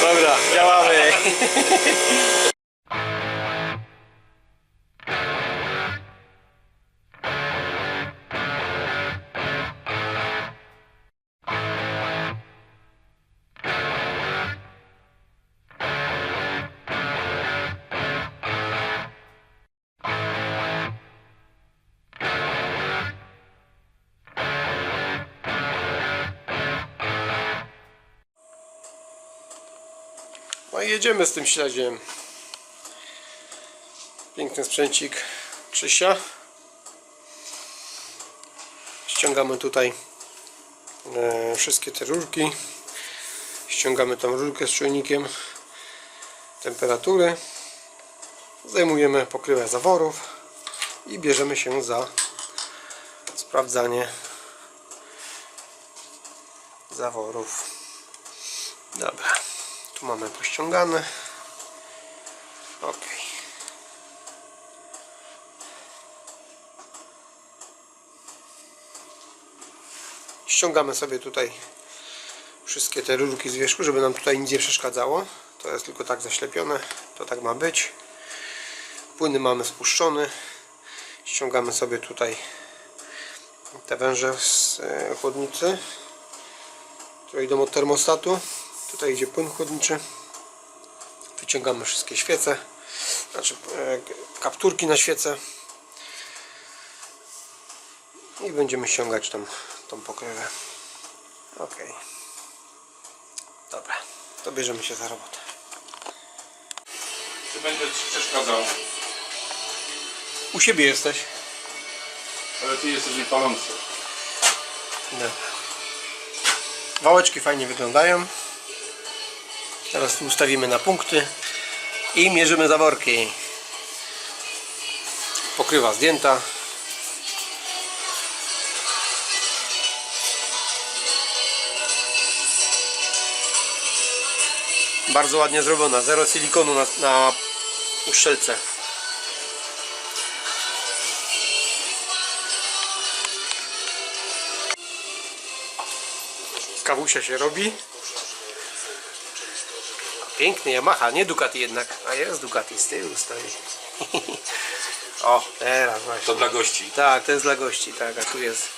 Dobra, działamy. No i jedziemy z tym śledziem. Piękny sprzęcik Krzysia. Ściągamy tutaj e, wszystkie te rurki. Ściągamy tą rurkę z czujnikiem temperatury. Zajmujemy pokrywę zaworów i bierzemy się za sprawdzanie zaworów. Dobra. Tu mamy pościągane. Ok. Ściągamy sobie tutaj wszystkie te rurki z wierzchu, żeby nam tutaj nic nie przeszkadzało. To jest tylko tak zaślepione. To tak ma być. Płyny mamy spuszczone. Ściągamy sobie tutaj te węże z e, chłodnicy, które idą od termostatu. Tutaj idzie płyn chłodniczy. Wyciągamy wszystkie świece, znaczy e, kapturki na świece i będziemy ściągać tą, tą pokrywę. Ok. Dobra, to bierzemy się za robotę. Czy będę Ci przeszkadzał? U siebie jesteś? Ale Ty jesteś niepalący. Dobra. Wałeczki fajnie wyglądają. Teraz ustawimy na punkty i mierzymy zaworki. Pokrywa zdjęta. Bardzo ładnie zrobiona. Zero silikonu na, na uszczelce. Kawusia się robi. Piękny Yamaha, nie Ducati jednak. A jest Ducati, z tyłu stoi. o, teraz właśnie. To dla gości. Tak, to jest dla gości, tak, a tu jest.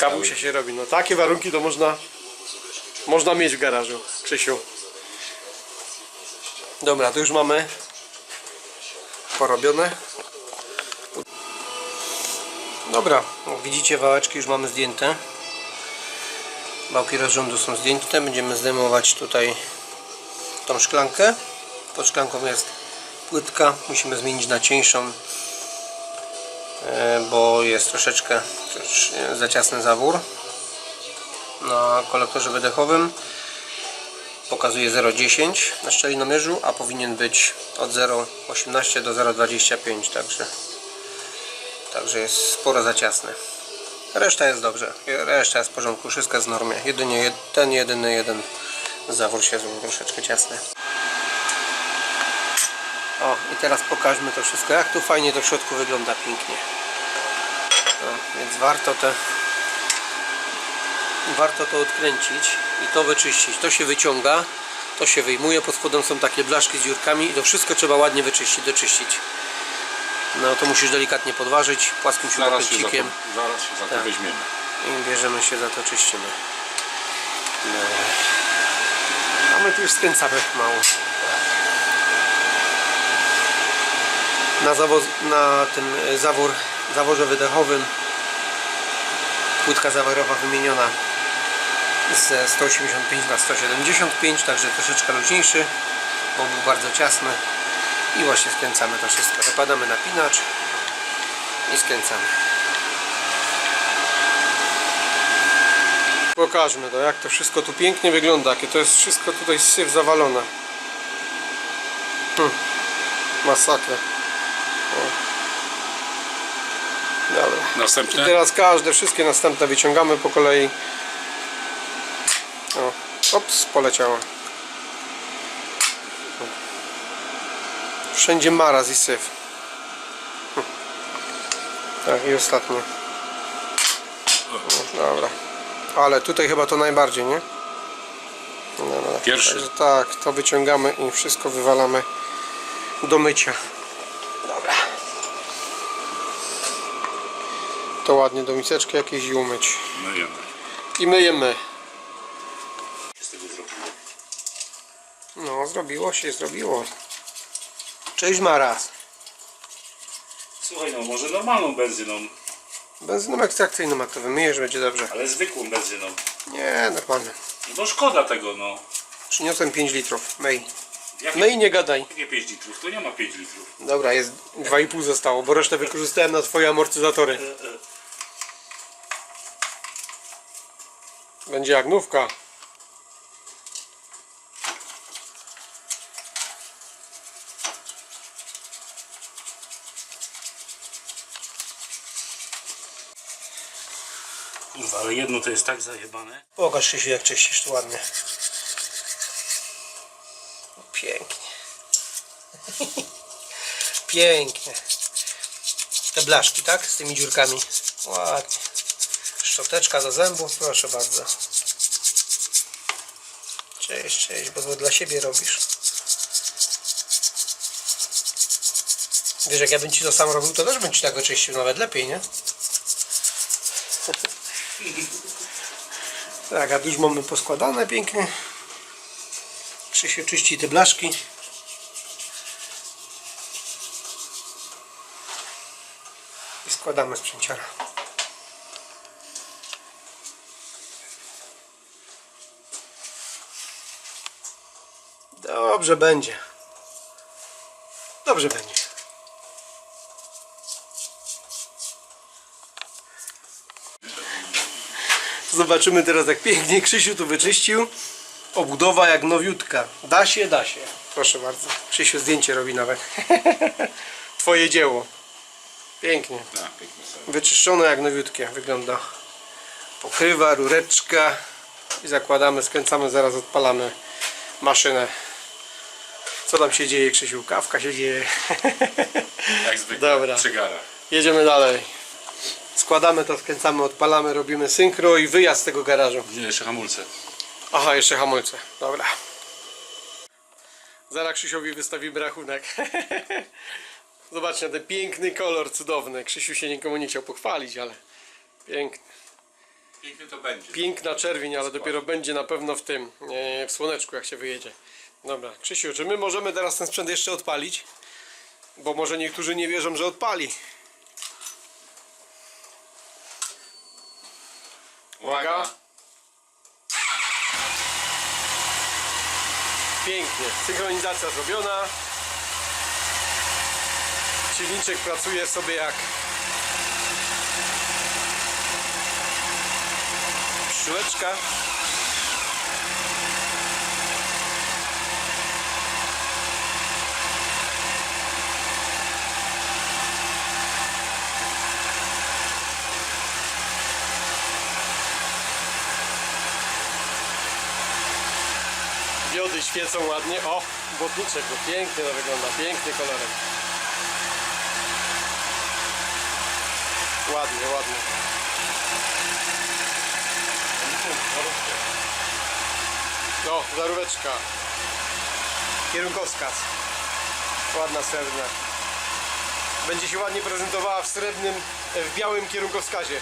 Kawusia się robi. No takie warunki to można można mieć w garażu, Krzysiu. Dobra, to już mamy porobione. Dobra, widzicie wałeczki już mamy zdjęte. Bałki rozrządu są zdjęte. Będziemy zdejmować tutaj tą szklankę. Pod szklanką jest płytka. Musimy zmienić na cieńszą, e, bo jest troszeczkę za ciasny zawór na kolektorze wydechowym. Pokazuje 0,10 na szczelinomierzu, a powinien być od 0,18 do 0,25, także także jest sporo za ciasny. Reszta jest dobrze, reszta jest w porządku, wszystko jest w normie. Jedynie jed- ten jedyny jeden zawór się zrobił troszeczkę ciasny. O, i teraz pokażmy to wszystko, jak tu fajnie w środku wygląda pięknie. No, więc warto te warto to odkręcić i to wyczyścić. To się wyciąga, to się wyjmuje, pod spodem są takie blaszki z dziurkami i to wszystko trzeba ładnie wyczyścić, doczyścić. No to musisz delikatnie podważyć płaskim Zaraz śrubokręcikiem zaraz się za to Tak. weźmiemy. i bierzemy się za to, czyścimy. No. A my tu już skręcamy mało. Na, zawoz, na tym e, zawór, zaworze wydechowym płytka zaworowa wymieniona ze 185 na 175, także troszeczkę luźniejszy, bo był bardzo ciasny i właśnie skręcamy to wszystko. Zakładamy napinacz i skręcamy. Pokażmy to, jak to wszystko tu pięknie wygląda, jakie to jest wszystko tutaj syf zawalone. Hm. Masakra. O. Dobra. I Następne? teraz każde, wszystkie następne wyciągamy po kolei. O, ops, poleciało. Wszędzie maraz i syf. Hm. Tak, i ostatnie. O, dobra. Ale tutaj chyba to najbardziej, nie? No, no, Pierwszy. Także tak, to wyciągamy i wszystko wywalamy do mycia. Dobra. To ładnie do miseczki jakieś i umyć. No jemy. I myjemy. No, zrobiło się, zrobiło. Cześć Maras. Słuchaj, no może normalną benzyną, Benzyną ekstrakcyjną, jak to wymyjesz, będzie dobrze. ale zwykłą benzyną. Nie, normalnie. No bo szkoda tego, no. Przyniosłem 5 litrów. Myj. Jakie, Myj, nie gadaj. jakie 5 litrów? To nie ma 5 litrów. Dobra, jest 2,5 zostało, bo resztę wykorzystałem na twoje amortyzatory. E, e. Będzie jak nówka. Kurwa, ale jedno to jest tak zajebane. Pokaż się jak czyścisz tu ładnie. Pięknie. Pięknie. Te blaszki, tak? Z tymi dziurkami. Ładnie. Szczoteczka do zębów, proszę bardzo. Cześć, cześć, bo to dla siebie robisz. Wiesz, jak ja bym ci to sam robił, to też bym ci tak oczyścił, nawet lepiej, nie? Tak, a już mamy poskładane pięknie. Krzysiu czyści te blaszki. I składamy sprzęciara. Dobrze będzie. Dobrze będzie. Zobaczymy teraz jak pięknie Krzysiu tu wyczyścił. Obudowa jak nowiutka. Da się, da się. Proszę bardzo. Krzysiu zdjęcie robi nawet. Twoje dzieło. Pięknie. Tak. Wyczyszczone jak nowiutkie wygląda. Pokrywa, rureczka. I zakładamy, skręcamy, zaraz odpalamy maszynę. Co tam się dzieje Krzysiu? Kawka się dzieje. Jak zwykle. Dobra. Przy garach. Jedziemy dalej. Składamy to, skręcamy, odpalamy, robimy synchro i wyjazd z tego garażu. Nie, jeszcze hamulce. Aha, jeszcze hamulce. Dobra. Zaraz Krzysiowi wystawimy rachunek. Zobaczcie ten piękny kolor, cudowny. Krzysiu się nikomu nie chciał pochwalić, ale piękny. Piękny to będzie. Piękna czerwień, ale dopiero będzie na pewno w tym, e, w słoneczku jak się wyjedzie. Dobra, Krzysiu, czy my możemy teraz ten sprzęt jeszcze odpalić? Bo może niektórzy nie wierzą, że odpali. Uwaga. Pięknie, synchronizacja zrobiona. Silniczek pracuje sobie jak pszczółeczka. Świecą ładnie. O, błotniczek, bo pięknie to wygląda. Piękny kolorek. Ładnie, ładnie. No, zaróweczka. Kierunkowskaz. Ładna srebrna. Będzie się ładnie prezentowała w srebrnym, e, w białym kierunkowskazie.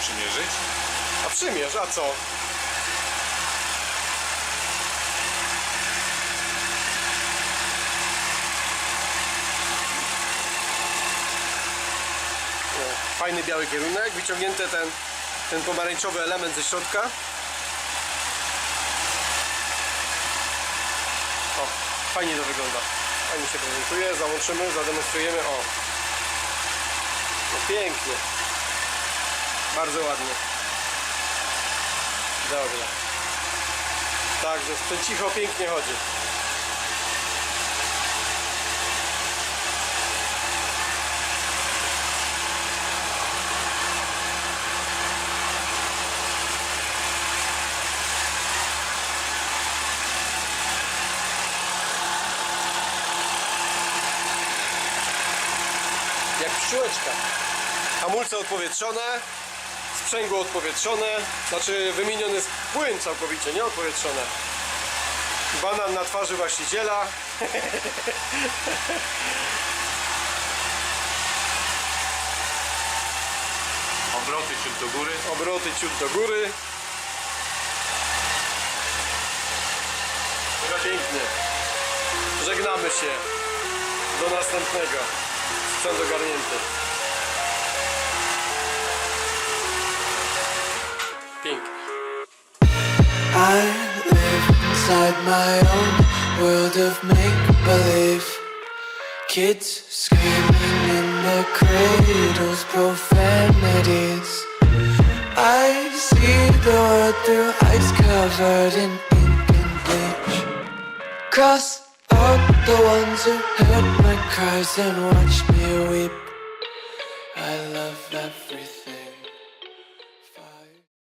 Przymierzyć? A przymierz, a co? No, Fajny biały kierunek, wyciągnięty ten, ten pomarańczowy element ze środka. O, fajnie to wygląda. Fajnie się prezentuje, załączymy, zademonstrujemy. O, no pięknie. Bardzo ładnie. Dobra. Także sprzęcicho pięknie chodzi. Hamulce odpowietrzone, sprzęgło odpowietrzone, znaczy wymieniony jest płyn całkowicie, nie odpowietrzone. Banan na twarzy właściciela. Obroty ciut do góry. Obroty ciut do góry. Pięknie. Żegnamy się. Do następnego. I live inside my own world of make believe. Kids screaming in their cradles, profanities. I see the world through ice covered in ink and bleach. Cross the ones who heard my cries and watched me weep. I love every